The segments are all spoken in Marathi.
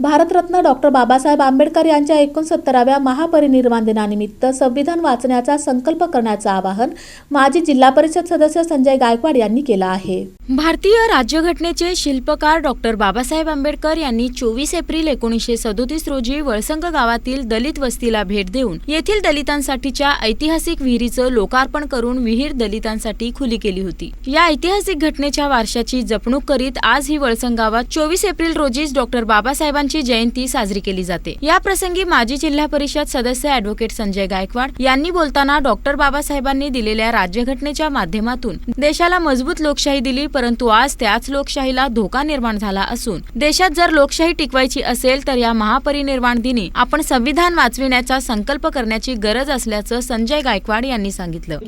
भारतरत्न डॉक्टर बाबासाहेब आंबेडकर यांच्या एकोणसत्तराव्या महापरिनिर्वाण दिनानिमित्त संविधान वाचण्याचा संकल्प करण्याचं आवाहन माजी जिल्हा परिषद सदस्य संजय गायकवाड यांनी केलं आहे. भारतीय राज्यघटनेचे शिल्पकार डॉक्टर बाबासाहेब आंबेडकर यांनी चोवीस एप्रिल एकोणीसशे सदोतीस रोजी वळसंग गावातील दलित वस्तीला भेट देऊन येथील दलितांसाठीच्या ऐतिहासिक विहिरीचं लोकार्पण करून विहीर दलितांसाठी खुली केली होती. या ऐतिहासिक घटनेच्या वारशाची जपणूक करीत आज ही वळसंग गावात चोवीस एप्रिल रोजीच डॉक्टर बाबासाहेबांची जयंती साजरी केली जाते. या प्रसंगी माजी जिल्हा परिषद सदस्य अॅडव्होकेट संजय गायकवाड यांनी बोलताना डॉक्टर बाबासाहेबांनी दिलेल्या राज्यघटनेच्या माध्यमातून देशाला मजबूत लोकशाही दिली परंतु आज त्याच लोकशाहीला धोका निर्माण झाला असून देशात जर लोकशाही टिकवायची असेल तर या महापरिनिर्वाण दिनी आपण संविधान वाचविण्याचा संकल्प करण्याची गरज असल्याचं संजय गायकवाड यांनी सांगितलं.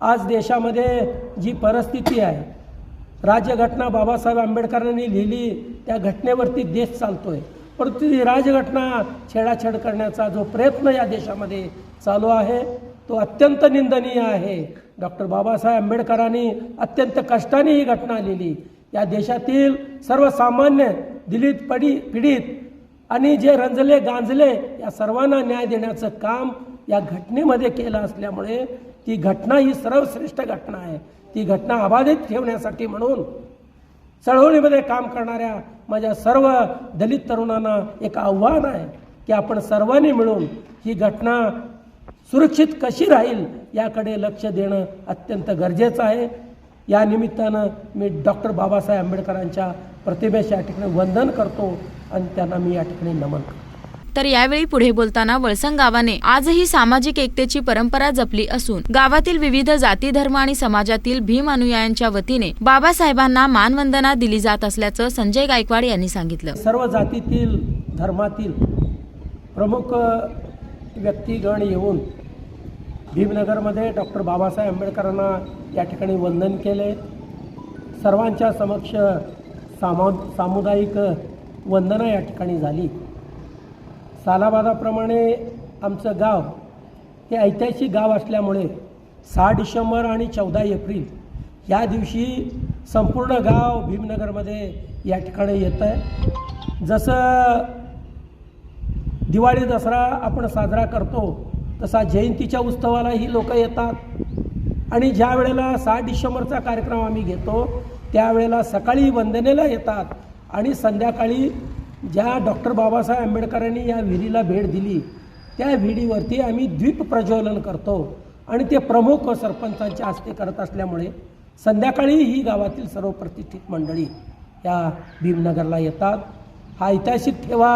आज देशामध्ये जी परिस्थिती आहे राज्यघटना बाबासाहेब आंबेडकरांनी लिहिली त्या घटनेवरती देश चालतोय. परंतु ही राजघटना छेडाछेड करण्याचा जो प्रयत्न या देशामध्ये चालू आहे तो अत्यंत निंदनीय आहे. डॉक्टर बाबासाहेब आंबेडकरांनी अत्यंत कष्टाने ही घटना लिहिली. या देशातील सर्वसामान्य दिलीत पडी पीडित आणि जे रंजले गांजले या सर्वांना न्याय देण्याचं काम या घटनेमध्ये केलं असल्यामुळे ती घटना ही सर्वश्रेष्ठ घटना आहे. ती घटना अबाधित ठेवण्यासाठी म्हणून चळवळीमध्ये काम करणाऱ्या माझ्या सर्व दलित तरुणांना एक आव्हान आहे की आपण सर्वांनी मिळून ही घटना सुरक्षित कशी राहील याकडे लक्ष देणं अत्यंत गरजेचं आहे. या निमित्तानं मी डॉक्टर बाबासाहेब आंबेडकरांच्या प्रतिमेशी या ठिकाणी वंदन करतो आणि त्यांना मी या ठिकाणी नमन करतो. तर यावेळी पुढे बोलताना वळसंग गावाने आजही सामाजिक एकतेची परंपरा जपली असून गावातील विविध जाती धर्म आणि समाजातील भीम अनुयायांच्या वतीने बाबासाहेबांना मानवंदना दिली जात असल्याचं संजय गायकवाड यांनी सांगितलं. सर्व जातीतील धर्मातील प्रमुख व्यक्तीगण येऊन भीमनगरमध्ये डॉक्टर बाबासाहेब आंबेडकरांना या ठिकाणी वंदन केले. सर्वांच्या समक्ष सामा सामुदायिक वंदना या ठिकाणी झाली. सालाबादाप्रमाणे आमचं गाव हे ऐतिहासिक गाव असल्यामुळे सहा डिसेंबर आणि चौदा एप्रिल या दिवशी संपूर्ण गाव भीमनगरमध्ये या ठिकाणी येतं आहे. जसं दिवाळी दसरा आपण साजरा करतो तसा जयंतीच्या उत्सवालाही लोक येतात. आणि ज्या वेळेला सहा डिसेंबरचा कार्यक्रम आम्ही घेतो त्यावेळेला सकाळी वंदनेला येतात आणि संध्याकाळी ज्या डॉक्टर बाबासाहेब आंबेडकरांनी या विहिरीला भेट दिली त्या विहिरीवरती आम्ही द्वीप प्रज्वलन करतो आणि ते प्रमुख सरपंचांच्या हस्ते करत असल्यामुळे संध्याकाळी ही गावातील सर्व प्रतिष्ठित मंडळी या भीमनगरला येतात. हा ऐतिहासिक ठेवा.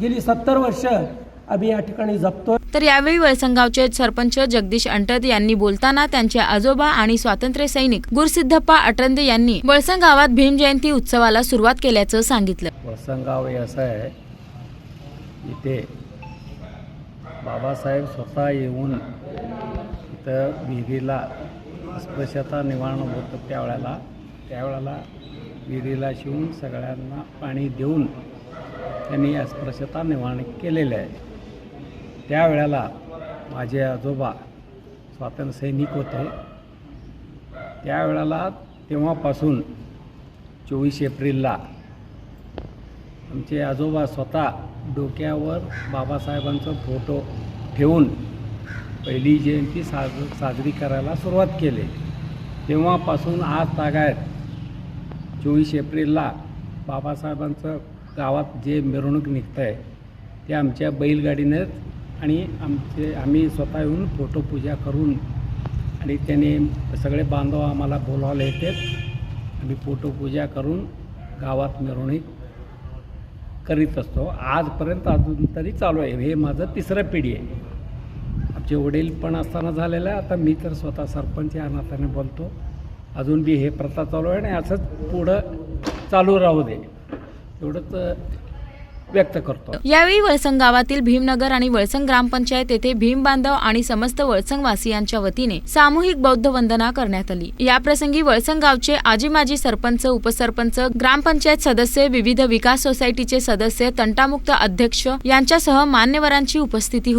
गेली सत्तर वर्ष आम्ही या ठिकाणी जपतो तर यावेळी वळसंगावचे सरपंच जगदीश अंटद यांनी बोलताना त्यांचे आजोबा आणि स्वातंत्र्य सैनिक गुरसिद्धप्पा अटंदे यांनी वळसंग गावात भीम जयंती उत्सवाला सुरुवात केल्याचं सांगितलं. प्रसंगावे असा असं आहे इथे बाबासाहेब स्वतः येऊन इथं विहिरीला अस्पृश्यता निवारण होतं त्यावेळेला. त्यावेळेला विहिरीला शिवून सगळ्यांना पाणी देऊन त्यांनी अस्पृश्यता निवारण केलेलं आहे. त्यावेळेला माझे आजोबा स्वातंत्र्यसैनिक होते. त्यावेळेला तेव्हापासून चोवीस एप्रिलला आमचे आजोबा स्वतः डोक्यावर बाबासाहेबांचा फोटो ठेवून पहिली जयंती साज साजरी करायला सुरुवात केली. तेव्हापासून आज तागायत. चोवीस एप्रिलला बाबासाहेबांचं गावात जे मिरवणूक निघतं आहे ते आमच्या बैलगाडीनेच आणि आमचे आम्ही स्वतः येऊन फोटोपूजा करून आणि त्याने सगळे बांधव आम्हाला बोलावले येतात. आम्ही फोटोपूजा करून गावात मिरवणूक करीत असतो. आजपर्यंत अजून तरी चालू आहे. हे माझं तिसरं पिढी आहे. आमचे वडील पण असताना झालेलं आहे. आता मी तर स्वतः सरपंच या नात्याने बोलतो. अजून बी हे प्रथा चालू आहे आणि असंच पुढं चालू राहू दे. एवढंच व्यक्त करतो. यावेळी वळसंग गावातील भीमनगर आणि वळसंग ग्रामपंचायत येथे भीम बांधव आणि समस्त वळसंग वासियांच्या वतीने सामूहिक बौद्ध वंदना करण्यात आली. याप्रसंगी वळसंग गावचे आजी माजी सरपंच उपसरपंच ग्रामपंचायत सदस्य विविध विकास सोसायटीचे सदस्य तंटामुक्त अध्यक्ष यांच्यासह मान्यवरांची उपस्थिती होती.